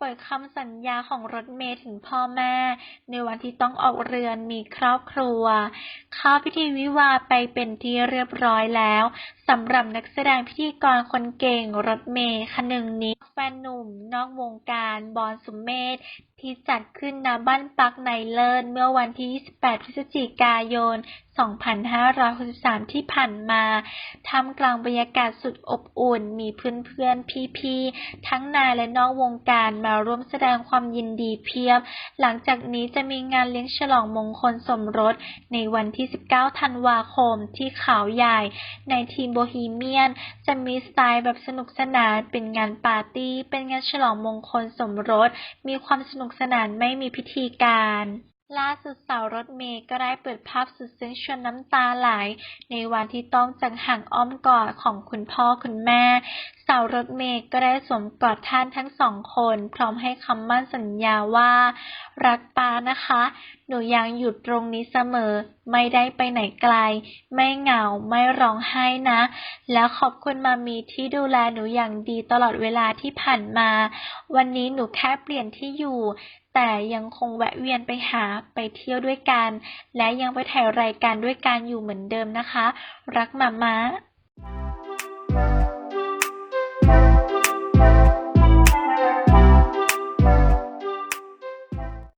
ปล่อยคำสัญญาของรถเมย์ถึงพ่อแม่ ในวันที่ต้องออกเรือนมีครอบครัว เข้าพิธีวิวาไปเป็นที่เรียบร้อยแล้วสำหรับนักแสดงพิธีกรคนเก่งรถเมย์คนึงนิดแฟนหนุ่มนอกวงการบอลสุมเมธที่จัดขึ้นณบ้านพักในเลิศเมื่อวันที่ 28 พฤศจิกายน 2563 ที่ผ่านมาท่ามกลางบรรยากาศสุดอบอุ่น มีเพื่อนๆ พี่ๆ ทั้งในและนอกวงการมาร่วมแสดงความยินดีเพียบ หลังจากนี้จะมีงานเลี้ยงฉลองมงคลสมรสในวันที่ 19 ธันวาคมที่เขาใหญ่ ในทีมโบฮีเมียน จะมีสไตล์แบบสนุกสนาน เป็นงานปาร์ตี้ เป็นงานฉลองมงคลสมรส มีความสนุกสนานไม่มีพิธีการ ล่าสุดสาวรถเมย์ก็ได้เปิดภาพสุดซึ้งชวนน้ำตาไหล ในวันที่ต้องจากห่างอ้อมกอดของคุณพ่อคุณแม่ สาวรถเมย์ก็ได้สวมกอดท่านทั้งสองคน พร้อมให้คำมั่นสัญญาว่า รักปานะคะ หนูยังอยู่ตรงนี้เสมอ ไม่ได้ไปไหนไกล ไม่เหงาไม่ร้องไห้นะ แล้วขอบคุณมามีที่ดูแลหนูอย่างดีตลอดเวลาที่ผ่านมา วันนี้หนูแค่เปลี่ยนที่อยู่ แต่ยังคงแวะเวียนไปหาไปเที่ยวด้วยกัน และยังไปถ่ายรายการด้วยกันอยู่เหมือนเดิมนะคะ รักมาม้า